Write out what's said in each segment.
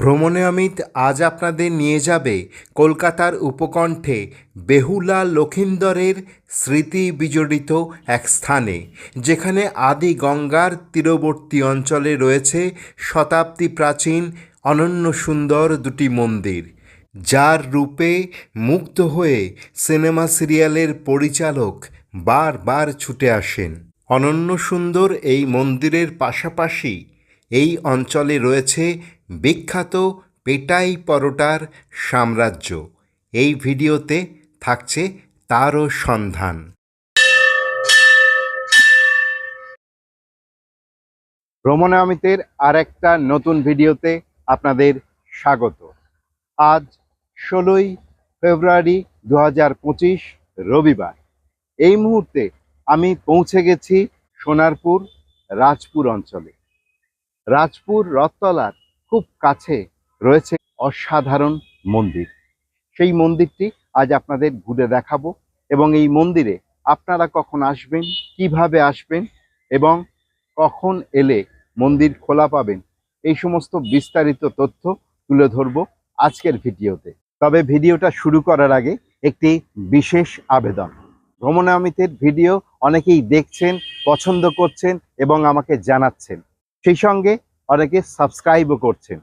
ভ্রমণে অমিত আজ আপনাদের নিয়ে যাবে কলকাতার উপকণ্ঠে বেহুলা লখিন্দরের স্মৃতি বিজড়িত এক স্থানে, যেখানে আদি গঙ্গার তীরবর্তী অঞ্চলে রয়েছে শতাব্দী প্রাচীন অনন্য সুন্দর দুটি মন্দির, যার রূপে মুগ্ধ হয়ে সিনেমা সিরিয়ালের পরিচালক বারবার ছুটে আসেন। অনন্য সুন্দর এই মন্দিরের পাশাপাশি এই অঞ্চলে রয়েছে বিখ্যাত পেটাই পরোটার সাম্রাজ্য। এই ভিডিওতে থাকছে তারও সন্ধান। ভ্রমণে অমিতের আর একটা নতুন ভিডিওতে আপনাদের স্বাগত। আজ ষোলোই ফেব্রুয়ারি দু হাজার পঁচিশ রবিবার। এই মুহূর্তে আমি পৌঁছে গেছি সোনারপুর, রাজপুর অঞ্চলে। রাজপুর রথতলার খুব কাছে রয়েছে অসাধারণ মন্দির। সেই মন্দিরটি আজ আপনাদের ঘুরে দেখাবো এবং এই মন্দিরে আপনারা কখন আসবেন, কীভাবে আসবেন এবং কখন এলে মন্দির খোলা পাবেন, এই সমস্ত বিস্তারিত তথ্য তুলে ধরবো আজকের ভিডিওতে। তবে ভিডিওটা শুরু করার আগে একটি বিশেষ আবেদন। ভ্রমণে অমিতের ভিডিও অনেকেই দেখছেন, পছন্দ করছেন এবং আমাকে জানাচ্ছেন। সেই সঙ্গে অনেকে সাবস্ক্রাইবও করছেন।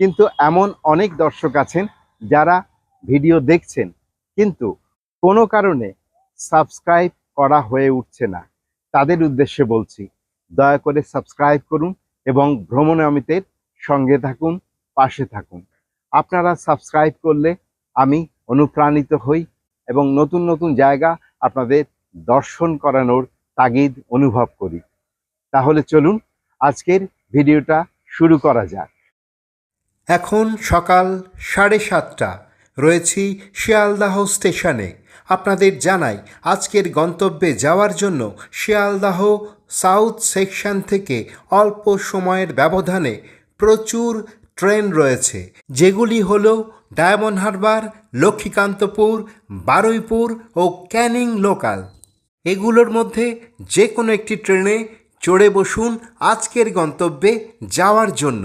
কিন্তু এমন অনেক দর্শক আছেন যারা ভিডিও দেখছেন, কিন্তু কোনো কারণে সাবস্ক্রাইব করা হয়ে উঠছে না। তাদের উদ্দেশ্যে বলছি, দয়া করে সাবস্ক্রাইব করুন এবং ভ্রমণ অমিতের সঙ্গে থাকুন, পাশে থাকুন। আপনারা সাবস্ক্রাইব করলে আমি অনুপ্রাণিত হই এবং নতুন নতুন জায়গা আপনাদের দর্শন করানোর তাগিদ অনুভব করি। তাহলে চলুন, আজকের ভিডিওটা শুরু করা যাক। এখন সকাল সাড়ে সাতটা। রয়েছি শিয়ালদাহ স্টেশনে। আপনাদের জানাই, আজকের গন্তব্যে যাওয়ার জন্য শিয়ালদাহ সাউথ সেকশন থেকে অল্প সময়ের ব্যবধানে প্রচুর ট্রেন রয়েছে। যেগুলি হল ডায়মন্ড হারবার, লক্ষ্মীকান্তপুর, বারুইপুর ও ক্যানিং লোকাল। এগুলোর মধ্যে যে কোনো একটি ট্রেনে চড়ে বসুন আজকের গন্তব্যে যাওয়ার জন্য।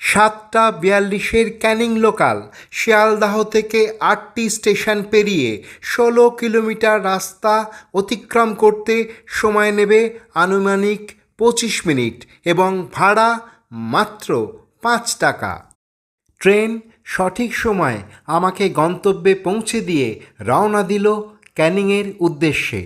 সাতটা বিয়াল্লিশের ক্যানিং লোকাল, শিয়ালদাহ থেকে আটটি স্টেশন পেরিয়ে ষোলো কিলোমিটার রাস্তা অতিক্রম করতে সময় নেবে আনুমানিক পঁচিশ মিনিট এবং ভাড়া মাত্র পাঁচ টাকা। ট্রেন সঠিক সময় আমাকে গন্তব্যে পৌঁছে দিয়ে রওনা দিল ক্যানিংয়ের উদ্দেশ্যে।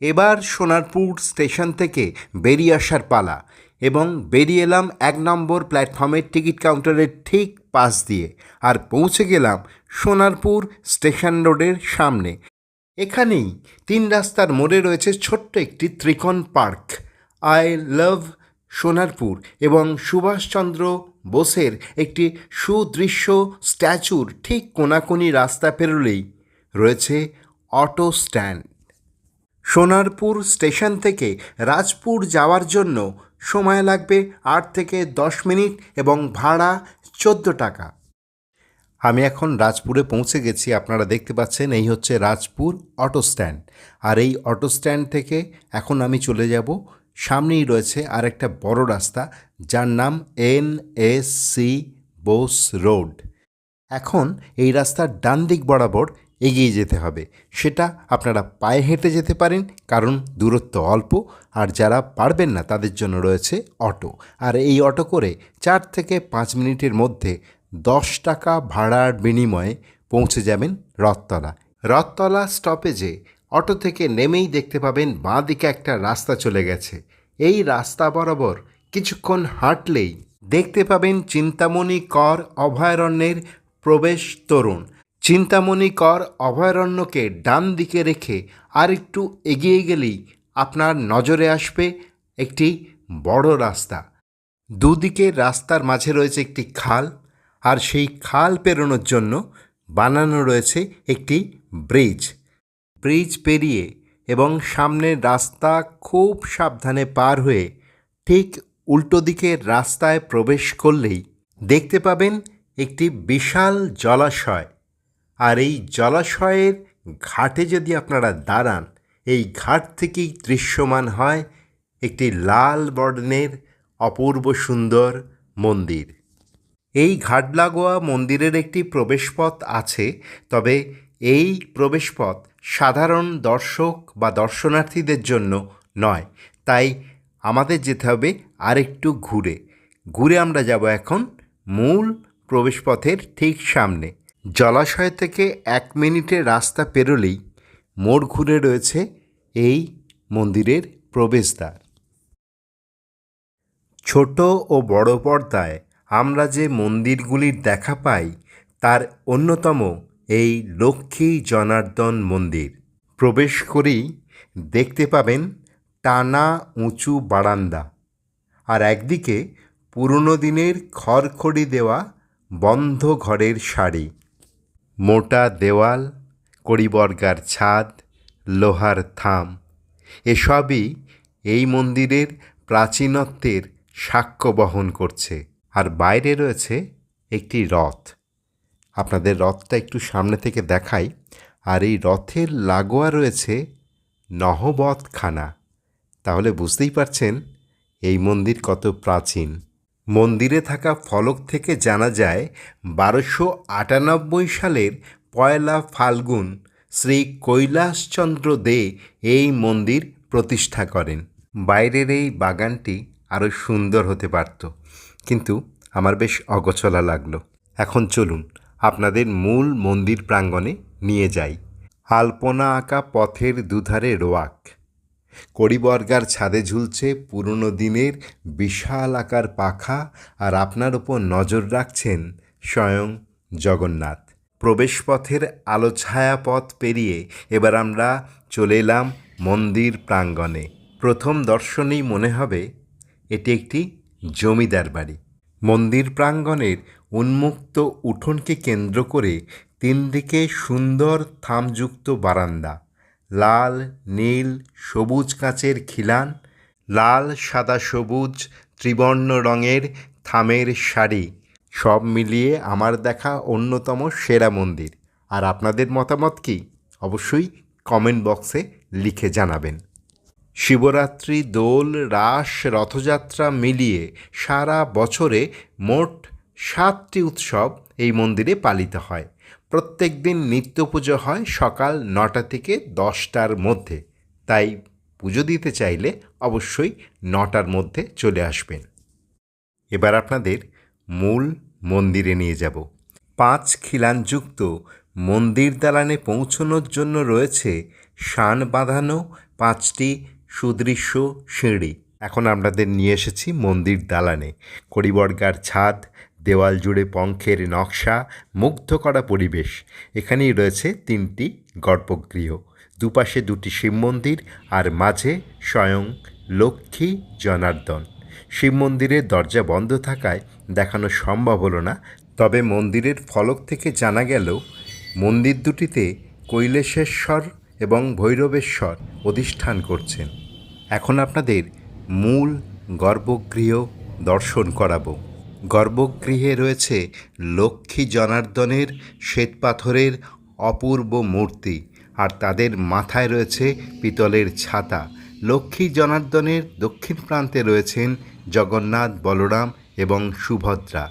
এবার সোনারপুর স্টেশন থেকে বেরিয়ে আসার পালা এবং বেরিয়ে এলাম এক নম্বর প্ল্যাটফর্মের টিকিট কাউন্টারের ঠিক পাশ দিয়ে আর পৌঁছে গেলাম সোনারপুর স্টেশন রোডের সামনে। এখানেই তিন রাস্তার মোড়ে রয়েছে ছোট্ট একটি ত্রিকোণ পার্ক। আই লাভ সোনারপুর এবং সুভাষচন্দ্র বোসের একটি সুদৃশ্য স্ট্যাচুর ঠিক কোনাকুনি রাস্তা পেরোলেই রয়েছে অটো স্ট্যান্ড। সোনারপুর স্টেশন থেকে রাজপুর যাওয়ার জন্য সময় লাগবে আট থেকে দশ মিনিট এবং ভাড়া চোদ্দ টাকা। আমি এখন রাজপুরে পৌঁছে গেছি, আপনারা দেখতে পাচ্ছেন এই হচ্ছে রাজপুর অটো স্ট্যান্ড। আর এই অটো স্ট্যান্ড থেকে এখন আমি চলে যাব সামনেই রয়েছে আরেকটা বড় রাস্তা, যার নাম N S C Bose road. এখন এই রাস্তার ডান দিক বরাবর এগিয়ে যেতে হবে। সেটা আপনারা পায়ে হেঁটে যেতে পারেন, কারণ দূরত্ব অল্প, আর যারা পারবেন না তাদের জন্য রয়েছে অটো। আর এই অটো করে চার থেকে পাঁচ মিনিটের মধ্যে দশ টাকা ভাড়ার বিনিময়ে পৌঁছে যাবেন রথতলা। রথতলা স্টপেজে অটো থেকে নেমেই দেখতে পাবেন বাঁ দিকে একটা রাস্তা চলে গেছে। এই রাস্তা বরাবর কিছুক্ষণ হাঁটলেই দেখতে পাবেন চিন্তামণি কর অভয়ারণ্যের প্রবেশ তরুণ। চিন্তামণি কর অভয়ারণ্যকে ডান দিকে রেখে আর একটু এগিয়ে গেলেই আপনার নজরে আসবে একটি বড় রাস্তা। দুদিকে রাস্তার মাঝে রয়েছে একটি খাল, আর সেই খাল পেরোনোর জন্য বানানো রয়েছে একটি ব্রিজ। ব্রিজ পেরিয়ে এবং সামনের রাস্তা খুব সাবধানে পার হয়ে ঠিক উল্টো দিকের রাস্তায় প্রবেশ করলেই দেখতে পাবেন একটি বিশাল জলাশয়। আর এই জলাশয়ের ঘাটে যদি আপনারা দাঁড়ান, এই ঘাট থেকেই দৃশ্যমান হয় একটি লাল বর্ণের অপূর্ব সুন্দর মন্দির। এই ঘাট লাগোয়া মন্দিরের একটি প্রবেশপথ আছে, তবে এই প্রবেশপথ সাধারণ দর্শক বা দর্শনার্থীদের জন্য নয়। তাই আমাদের যেতে হবে আরেকটু ঘুরে। ঘুরে আমরা যাব এখন মূল প্রবেশপথের ঠিক সামনে। জলাশয় থেকে এক মিনিটের রাস্তা পেরোলেই মোড় ঘুরে রয়েছে এই মন্দিরের প্রবেশদ্বার। ছোট ও বড় পর্দায় আমরা যে মন্দিরগুলির দেখা পাই, তার অন্যতম এই লক্ষ্মী জনার্দন মন্দির। প্রবেশ করেই দেখতে পাবেন টানা উঁচু বারান্দা। আর একদিকে পুরনো দিনের খড়খড়ি দেওয়া বন্ধ ঘরের শাড়ি। মোটা দেওয়াল কড়িবর্গার ছাদ, লোহার থাম। এসবই এই মন্দিরের প্রাচীনত্বের সাক্ষ্য বহন করছে। আর বাইরে রয়েছে একটি রথ। আপনাদের রথটা একটু সামনে থেকে দেখাই। আর এই রথের লাগোয়া রয়েছে নহবতখানা তাহলে বুঝতেই পারছেন, এই মন্দির কত প্রাচীন। মন্দিরে থাকা ফলক থেকে জানা যায়, বারোশো আটানব্বই সালের পয়লা ফাল্গুন শ্রী কৈলাসচন্দ্র দে এই মন্দির প্রতিষ্ঠা করেন। বাইরের এই বাগানটি আরও সুন্দর হতে পারত। কিন্তু আমার বেশ অগোছলা লাগল। এখন চলুন আপনাদের মূল মন্দির প্রাঙ্গণে নিয়ে যাই। আলপনা আঁকা পথের দুধারে রোয়াক। কড়িবর্গার ছাদে ঝুলছে পুরনো দিনের বিশাল আকার পাখা আর আপনার ওপর নজর রাখছেন স্বয়ং জগন্নাথ। প্রবেশপথের আলো ছায়া পথ পেরিয়ে এবার আমরা চলে এলাম মন্দির প্রাঙ্গণে। প্রথম দর্শনেই মনে হবে এটি একটি জমিদার বাড়ি। মন্দির প্রাঙ্গণের উন্মুক্ত উঠোনকে কেন্দ্র করে তিন দিকে সুন্দর থামযুক্ত বারান্দা। লাল, নীল, সবুজ কাঁচের খিলান, লাল, সাদা, সবুজ, ত্রিবর্ণ রঙের থামের শাড়ি সব মিলিয়ে আমার দেখা অন্যতম সেরা মন্দির। আর আপনাদের মতামত কি? অবশ্যই কমেন্ট বক্সে লিখে জানাবেন। শিবরাত্রি দোল, রাস, রথযাত্রা মিলিয়ে সারা বছরে মোট সাতটি উৎসব এই মন্দিরে পালিত হয়। প্রত্যেক দিন নিত্য পুজো হয় সকাল নটা থেকে দশটার মধ্যে। তাই পুজো দিতে চাইলে অবশ্যই নটার মধ্যে চলে আসবেন। এবার আপনাদের মূল মন্দিরে নিয়ে যাব। পাঁচ খিলানযুক্ত মন্দির দালানে পৌঁছনোর জন্য রয়েছে শান বাঁধানো পাঁচটি সুদৃশ্য সিঁড়ি। এখন আপনাদের নিয়ে এসেছি মন্দির দালানে। কড়িবর্গার ছাদ দেওয়াল জুড়ে পঙ্খের নকশা, মুগ্ধ করা পরিবেশ। এখানেই রয়েছে তিনটি গর্ভগৃহ। দুপাশে দুটি শিব মন্দির আর মাঝে স্বয়ং লক্ষ্মী জনার্দন। শিব মন্দিরের দরজা বন্ধ থাকায় দেখানো সম্ভব হলো না, তবে মন্দিরের ফলক থেকে জানা গেল, মন্দির দুটিতে কৈলেশেশ্বর এবং ভৈরবেশ্বর অধিষ্ঠান করছেন। এখন আপনাদের মূল গর্ভগৃহ দর্শন করাবো। গর্ভগৃহে রয়েছে লক্ষ্মী জনার্দনের শ্বেতপাথরের অপূর্ব মূর্তি আর তাদের মাথায় রয়েছে পিতলের ছাতা। লক্ষ্মী জনার্দনের দক্ষিণ প্রান্তে রয়েছেন জগন্নাথ, বলরাম এবং সুভদ্রা।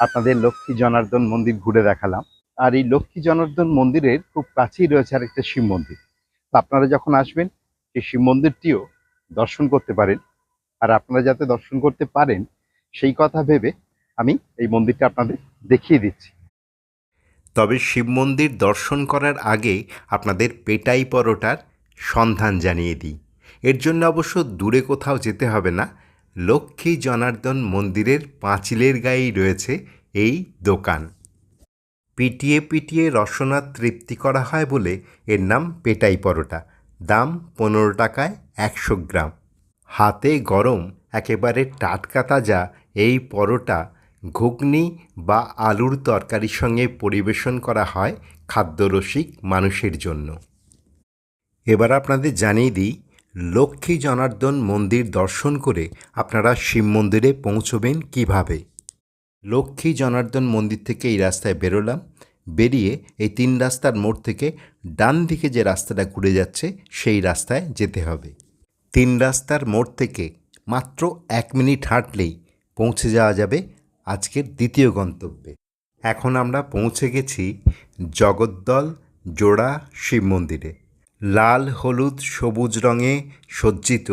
আপনাদের লক্ষ্মী জনার্দন মন্দির ঘুরে দেখালাম। আর এই লক্ষ্মী জনার্দন মন্দিরের খুব কাছেই রয়েছে আরেকটা শিব মন্দির। আপনারা যখন আসবেন, সেই শিব মন্দিরটিও দর্শন করতে পারেন। আর আপনারা যাতে দর্শন করতে পারেন, সেই কথা ভেবে আমি এই মন্দিরটা আপনাদের দেখিয়ে দিচ্ছি। তবে শিব মন্দির দর্শন করার আগে আপনাদের পেটাই পরোটার সন্ধান জানিয়ে দিই। এর জন্য অবশ্য দূরে কোথাও যেতে হবে না। লক্ষ্মী জনার্দন মন্দিরের পাঁচিলের গায়েই রয়েছে এই দোকান। পিটিয়ে পিটিয়ে রসনা তৃপ্তি করা হয় বলে এর নাম পেটাই পরোটা। দাম পনেরো টাকায় একশো গ্রাম। হাতে গরম, একেবারে টাটকা তাজা এই পরোটা ঘুগনি বা আলুর তরকারির সঙ্গে পরিবেশন করা হয় খাদ্যরসিক মানুষের জন্য। এবার আপনাদের জানিয়ে দিই, লক্ষ্মী জনার্দন মন্দির দর্শন করে আপনারা শিব মন্দিরে পৌঁছবেন কীভাবে? লক্ষ্মী জনার্দন মন্দির থেকে এই রাস্তায় বেরোলাম। বেরিয়ে এই তিন রাস্তার মোড় থেকে ডান দিকে যে রাস্তাটা ঘুরে যাচ্ছে, সেই রাস্তায় যেতে হবে। তিন রাস্তার মোড় থেকে মাত্র এক মিনিট হাঁটলেই পৌঁছে যাওয়া যাবে আজকের দ্বিতীয় গন্তব্যে। এখন আমরা পৌঁছে গেছি জগদ্দল জোড়া শিব মন্দিরে। লাল, হলুদ, সবুজ রঙে সজ্জিত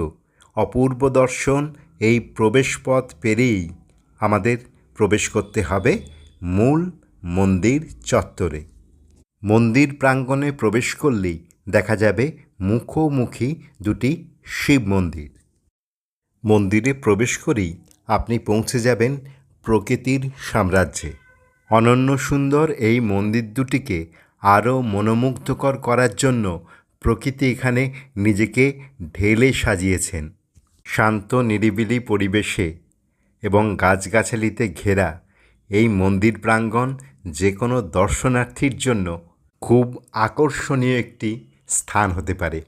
অপূর্ব দর্শন এই প্রবেশপথ পেরিয়েই আমাদের প্রবেশ করতে হবে মূল মন্দির চত্বরে। মন্দির প্রাঙ্গণে প্রবেশ করলেই দেখা যাবে মুখোমুখি দুটি শিব মন্দির। মন্দিরে প্রবেশ করেই আপনি পৌঁছে যাবেন প্রকৃতির সাম্রাজ্যে। অনন্য সুন্দর এই মন্দির দুটিকে আরও মনোমুগ্ধকর করার জন্য প্রকৃতি এখানে নিজেকে ঢেলে সাজিয়েছেন। শান্ত, নিরিবিলি পরিবেশে এবং গাছগাছালিতে ঘেরা এই মন্দির প্রাঙ্গণ যে কোনো দর্শনার্থীর জন্য খুব আকর্ষণীয় একটি স্থান হতে পারে।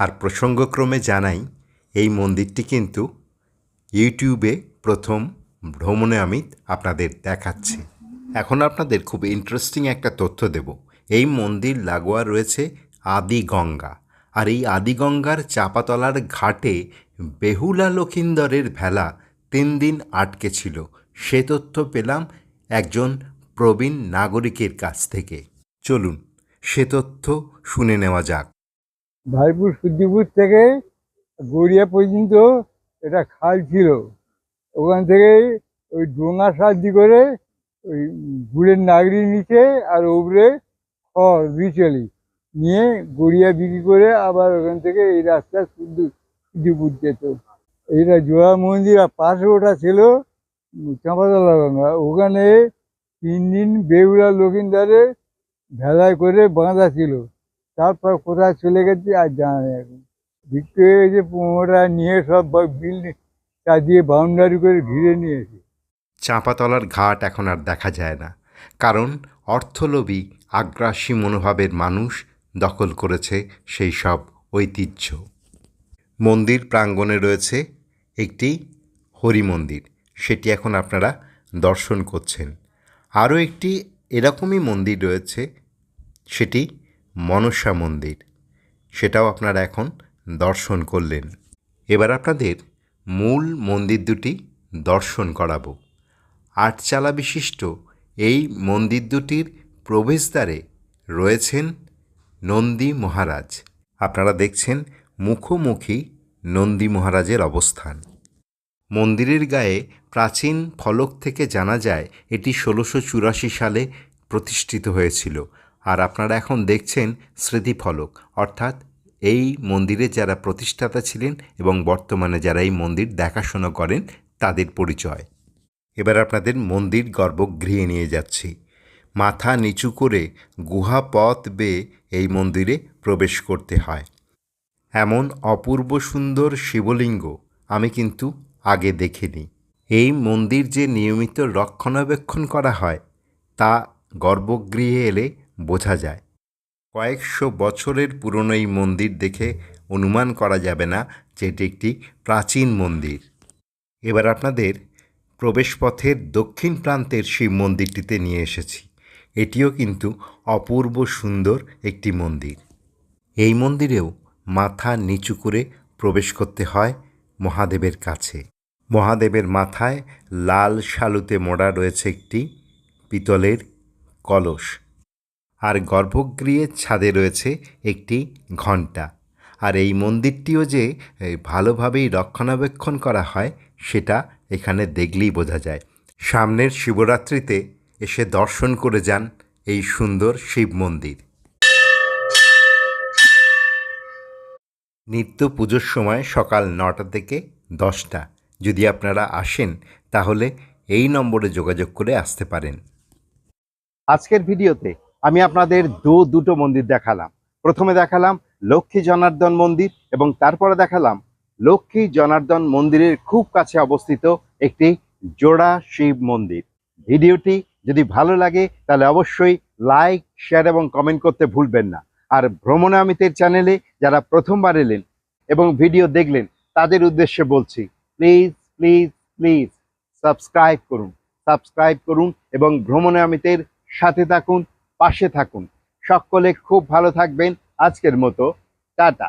আর প্রসঙ্গক্রমে জানাই, এই মন্দিরটি কিন্তু ইউটিউবে প্রথম ভ্রমণে আমি আপনাদের দেখাচ্ছি। এখন আপনাদের খুব ইন্টারেস্টিং একটা তথ্য দেব। এই মন্দির লাগোয়া রয়েছে আদি গঙ্গা আর এই আদি গঙ্গার চাপাতলার ঘাটে বেহুলা লখিন্দরের ভেলা তিন দিন আটকে ছিল। সে তথ্য পেলাম একজন প্রবীণ নাগরিকের কাছ থেকে। চলুন, সে তথ্য শুনে নেওয়া যাক। ভাইপুর সূর্যপুর থেকে গড়িয়া পর্যন্ত এটা খাল ছিল। ওখান থেকে ওই ডোঙা সাহায্য করে ওই গুড়ের নাগরি নিচে আর উপরে খড় বিচলি নিয়ে গড়িয়া বিক্রি করে আবার ওখান থেকে এই রাস্তা সূর্যপুর যেত। এইটা জোড়া মন্দির আর পাশে ওটা ছিল চাঁপাতলা গঙ্গা। ওখানে তিন দিন বেউলা লক্ষিন্দারে ভেলায় করে বাঁধা ছিল। তারপর কোথায় চলে গেছে আর জানা এখন। বিক্রি হয়ে গেছে ওরা নিয়ে সব বিল্ডিং চারদিকে বাউন্ডারি করে ঘিরে নিয়েছে চাঁপাতলার ঘাট এখন আর দেখা যায় না, কারণ অর্থলোভী, আগ্রাসী মনোভাবের মানুষ দখল করেছে সেই সব ঐতিহ্য। মন্দির প্রাঙ্গণে রয়েছে একটি হরি মন্দির, সেটি এখন আপনারা দর্শন করছেন। আরও একটি এরকমই মন্দির রয়েছে, সেটি মনসা মন্দির। সেটাও আপনারা এখন দর্শন করলেন। এবার আপনাদের মূল মন্দির দুটি দর্শন করাবো। আটচালা বিশিষ্ট এই মন্দির দুটির প্রবেশদ্বারে রয়েছেন নন্দী মহারাজ। আপনারা দেখছেন মুখোমুখি নন্দী মহারাজের অবস্থান। মন্দিরের গায়ে প্রাচীন ফলক থেকে জানা যায় এটি ষোলোশো চুরাশি সালে প্রতিষ্ঠিত হয়েছিল। আর আপনারা এখন দেখছেন স্মৃতিফলক অর্থাৎ এই মন্দিরে যারা প্রতিষ্ঠাতা ছিলেন এবং বর্তমানে যারা এই মন্দির দেখাশোনা করেন, তাদের পরিচয়। এবার আপনাদের মন্দির গর্ভগৃহে নিয়ে যাচ্ছি। মাথা নিচু করে গুহা পথ বেয়ে এই মন্দিরে প্রবেশ করতে হয়। এমন অপূর্ব সুন্দর শিবলিঙ্গ আমি কিন্তু আগে দেখিনি। এই মন্দির যে নিয়মিত রক্ষণাবেক্ষণ করা হয়, তা গর্ভগৃহে এলে বোঝা যায়। কয়েকশো বছরের পুরনো এই মন্দির দেখে অনুমান করা যাবে না যে এটি একটি প্রাচীন মন্দির। এবার আপনাদের প্রবেশপথের দক্ষিণ প্রান্তের শিব মন্দিরটিতে নিয়ে এসেছি। এটিও কিন্তু অপূর্ব সুন্দর একটি মন্দির। এই মন্দিরেও মাথা নিচু করে প্রবেশ করতে হয় মহাদেবের কাছে। মহাদেবের মাথায় লাল শালুতে মোড়া রয়েছে একটি পিতলের কলস। আর গর্ভগৃহের ছাদে রয়েছে একটি ঘণ্টা। আর এই মন্দিরটিও যে ভালোভাবেই রক্ষণাবেক্ষণ করা হয়, সেটা এখানে দেখলেই বোঝা যায়। সামনের শিবরাত্রিতে এসে দর্শন করে যান এই সুন্দর শিব মন্দির। নিত্য পুজোর সময় সকাল নটা থেকে দশটা। যদি আপনারা আসেন, তাহলে এই নম্বরে যোগাযোগ করে আসতে পারেন। আজকের ভিডিওতে আমি আপনাদের দু, দুটো মন্দির দেখালাম। প্রথমে দেখালাম লক্ষ্মী জনার্দন মন্দির এবং তারপরে দেখালাম লক্ষ্মী জনার্দন মন্দিরের খুব কাছে অবস্থিত একটি জোড়া শিব মন্দির। ভিডিওটি যদি ভালো লাগে, তাহলে অবশ্যই লাইক, শেয়ার এবং কমেন্ট করতে ভুলবেন না। আর ভ্রমণ আমিতের চ্যানেলে যারা প্রথমবার এলেন এবং ভিডিও দেখলেন, তাদের উদ্দেশ্যে বলছি প্লিজ প্লিজ প্লিজ সাবস্ক্রাইব করুন। সাবস্ক্রাইব করুন এবং ভ্রমণে অমিতের সাথে থাকুন। পাশে থাকুন। সকলে খুব ভালো থাকবেন। আজকের মতো টাটা।